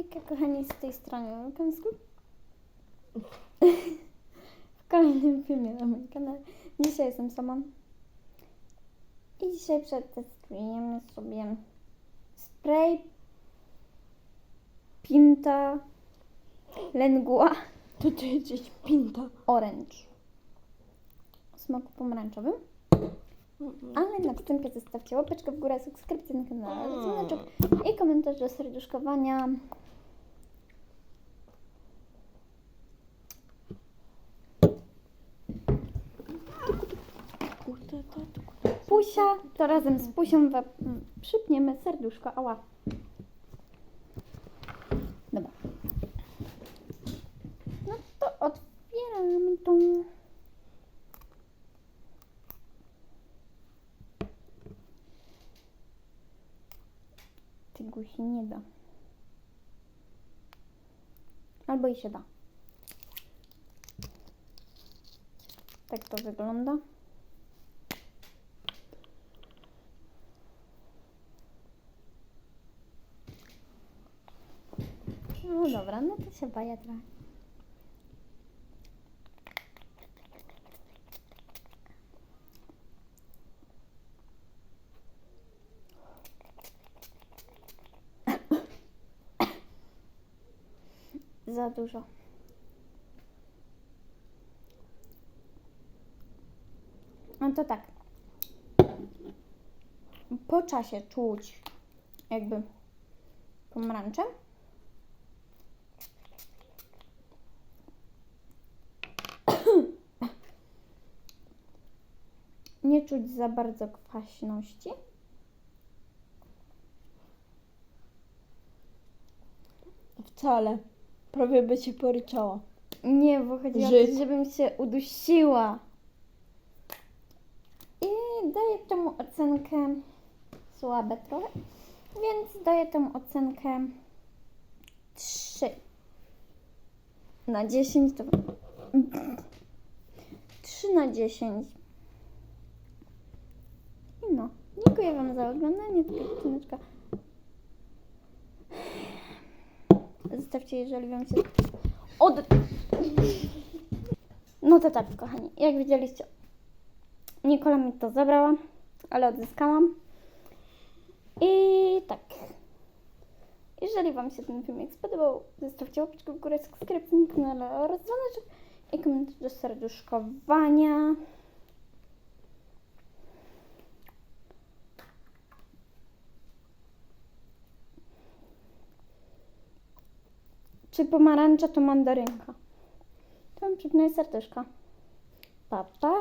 Hejka kochani, z tej strony Łukańsku. W kolejnym filmie na moim kanale. Dzisiaj jestem sama. I dzisiaj przetestujemy sobie spray Pinta Lengua To ty jesteś pinta. Orange o smaku pomarańczowym. Ale na wstępie zostawcie łapeczkę w górę, subskrypcję na kanale, dzwoneczek i komentarz do serduszkowania. Pusia, to razem z Pusią przypniemy serduszko. Ała. Dobra. No to otwieramy tą. Tego się nie da. Albo i się da. Tak to wygląda. No dobra, no to się baję trochę. Za dużo. No to tak. Po czasie czuć jakby pomarańcze. Nie czuć za bardzo kwaśności. Wcale. Prawie by ci poryczała. Nie, bo chodzi o to, żebym się udusiła. I daję temu ocenkę słabe trochę, więc daję temu ocenkę 3 na 10 to 3 na 10. I no, dziękuję Wam za oglądanie tego odcineczka. Zostawcie, jeżeli Wam się od... No to tak, kochani. Jak widzieliście, Nikola mi to zabrała, ale odzyskałam. I tak. Jeżeli Wam się ten filmik spodobał, zostawcie łapeczkę w górę, subskrypcję na kanale oraz dzwoneczek i komentarz do serduszkowania. Czy pomarańcza to mandarynka? To mam przypnę serduszko. Pa, pa!